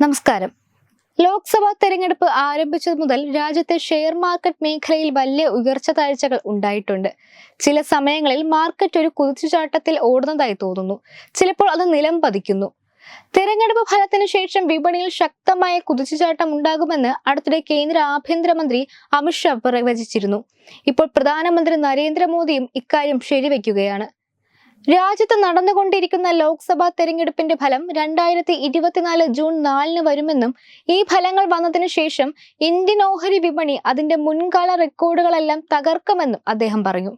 നമസ്കാരം. ലോക്സഭാ തെരഞ്ഞെടുപ്പ് ആരംഭിച്ചത് മുതൽ രാജ്യത്തെ ഷെയർ മാർക്കറ്റ് മേഖലയിൽ വലിയ ഉയർച്ച താഴ്ചകൾ ഉണ്ടായിട്ടുണ്ട്. ചില സമയങ്ങളിൽ മാർക്കറ്റ് ഒരു കുതിച്ചുചാട്ടത്തിൽ ഓടുന്നതായി തോന്നുന്നു. ചിലപ്പോൾ അത് നിലം പതിക്കുന്നു. തെരഞ്ഞെടുപ്പ് ഫലത്തിന് ശേഷം വിപണിയിൽ ശക്തമായ കുതിച്ചുചാട്ടം ഉണ്ടാകുമെന്ന് അടുത്തിടെ കേന്ദ്ര ആഭ്യന്തരമന്ത്രി അമിത്ഷാ പ്രവചിച്ചിരുന്നു. ഇപ്പോൾ പ്രധാനമന്ത്രി നരേന്ദ്രമോദിയും ഇക്കാര്യം ശരിവെക്കുകയാണ്. രാജ്യത്ത് നടന്നുകൊണ്ടിരിക്കുന്ന ലോക്സഭാ തെരഞ്ഞെടുപ്പിന്റെ ഫലം രണ്ടായിരത്തി ഇരുപത്തിനാല് ജൂൺ നാലിന് വരുമെന്നും ഈ ഫലങ്ങൾ വന്നതിനു ശേഷം ഇന്ത്യൻ ഓഹരി വിപണി അതിന്റെ മുൻകാല റെക്കോർഡുകളെല്ലാം തകർക്കുമെന്നും അദ്ദേഹം പറഞ്ഞു.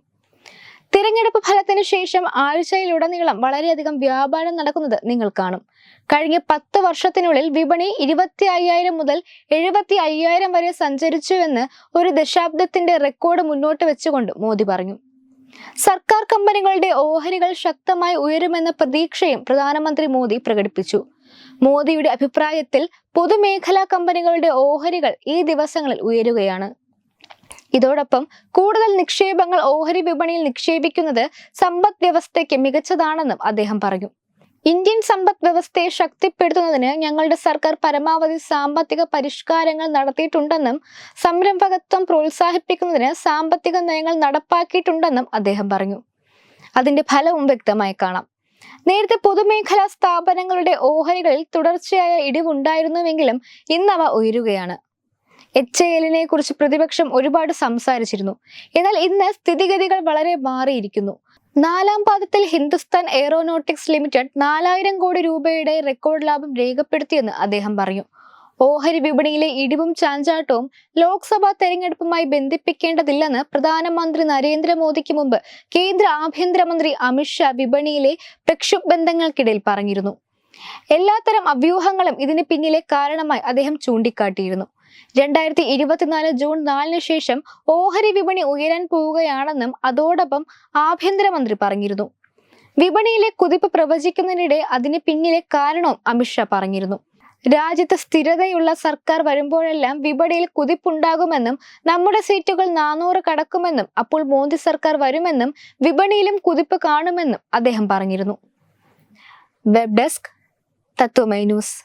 തിരഞ്ഞെടുപ്പ് ഫലത്തിന് ശേഷം ആഴ്ചയിലുടനീളം വളരെയധികം വ്യാപാരം നടക്കുന്നത് നിങ്ങൾ കാണും. കഴിഞ്ഞ പത്ത് വർഷത്തിനുള്ളിൽ വിപണി ഇരുപത്തി അയ്യായിരം മുതൽ എഴുപത്തി അയ്യായിരം വരെ സഞ്ചരിച്ചുവെന്ന് ഒരു ദശാബ്ദത്തിന്റെ റെക്കോർഡ് മുന്നോട്ട് വെച്ചുകൊണ്ട് മോദി പറഞ്ഞു. സർക്കാർ കമ്പനികളുടെ ഓഹരികൾ ശക്തമായി ഉയരുമെന്ന പ്രതീക്ഷയും പ്രധാനമന്ത്രി മോദി പ്രകടിപ്പിച്ചു. മോദിയുടെ അഭിപ്രായത്തിൽ പൊതുമേഖലാ കമ്പനികളുടെ ഓഹരികൾ ഈ ദിവസങ്ങളിൽ ഉയരുകയാണ്. ഇതോടൊപ്പം കൂടുതൽ നിക്ഷേപങ്ങൾ ഓഹരി വിപണിയിൽ നിക്ഷേപിക്കുന്നത് സമ്പദ് വ്യവസ്ഥയ്ക്ക് മികച്ചതാണെന്നും അദ്ദേഹം പറഞ്ഞു. ഇന്ത്യൻ സമ്പദ് വ്യവസ്ഥയെ ശക്തിപ്പെടുത്തുന്നതിന് ഞങ്ങളുടെ സർക്കാർ പരമാവധി സാമ്പത്തിക പരിഷ്കാരങ്ങൾ നടത്തിയിട്ടുണ്ടെന്നും സംരംഭകത്വം പ്രോത്സാഹിപ്പിക്കുന്നതിന് സാമ്പത്തിക നയങ്ങൾ നടപ്പാക്കിയിട്ടുണ്ടെന്നും അദ്ദേഹം പറഞ്ഞു. അതിന്റെ ഫലവും വ്യക്തമായി കാണാം. നേരത്തെ പൊതുമേഖലാ സ്ഥാപനങ്ങളുടെ ഓഹരികളിൽ തുടർച്ചയായ ഇടിവുണ്ടായിരുന്നുവെങ്കിലും ഇന്നവ ഉയരുകയാണ്. എച്ച് എല്ലിനെ കുറിച്ച് പ്രതിപക്ഷം ഒരുപാട് സംസാരിച്ചിരുന്നു. എന്നാൽ ഇന്ന് സ്ഥിതിഗതികൾ വളരെ മാറിയിരിക്കുന്നു. നാലാം പാദത്തിൽ ഹിന്ദുസ്ഥാൻ എയറോനോട്ടിക്സ് ലിമിറ്റഡ് നാലായിരം കോടി രൂപയുടെ റെക്കോർഡ് ലാഭം രേഖപ്പെടുത്തിയെന്ന് അദ്ദേഹം പറഞ്ഞു. ഓഹരി വിപണിയിലെ ഇടിവും ചാഞ്ചാട്ടവും ലോക്സഭാ തെരഞ്ഞെടുപ്പുമായി ബന്ധിപ്പിക്കേണ്ടതില്ലെന്ന് പ്രധാനമന്ത്രി നരേന്ദ്രമോദിക്ക് മുമ്പ് കേന്ദ്ര ആഭ്യന്തരമന്ത്രി അമിത്ഷാ വിപണിയിലെ പ്രക്ഷുബന്ധങ്ങൾക്കിടയിൽ പറഞ്ഞിരുന്നു. എല്ലാത്തരം അവ്യൂഹങ്ങളും ഇതിന് പിന്നിലെ കാരണമായി അദ്ദേഹം ചൂണ്ടിക്കാട്ടിയിരുന്നു. രണ്ടായിരത്തി ഇരുപത്തിനാല് ജൂൺ നാലിന് ശേഷം ഓഹരി വിപണി ഉയരാൻ പോവുകയാണെന്നും അതോടൊപ്പം ആഭ്യന്തരമന്ത്രി പറഞ്ഞിരുന്നു. വിപണിയിലെ കുതിപ്പ് പ്രവചിക്കുന്നതിനിടെ അതിന് പിന്നിലെ കാരണവും അമിത്ഷാ പറഞ്ഞിരുന്നു. രാജ്യത്ത് സ്ഥിരതയുള്ള സർക്കാർ വരുമ്പോഴെല്ലാം വിപണിയിൽ കുതിപ്പുണ്ടാകുമെന്നും നമ്മുടെ സീറ്റുകൾ നാനൂറ് കടക്കുമെന്നും അപ്പോൾ മോദി സർക്കാർ വരുമെന്നും വിപണിയിലും കുതിപ്പ് കാണുമെന്നും അദ്ദേഹം പറഞ്ഞിരുന്നു. Web desk Tatwamayi news.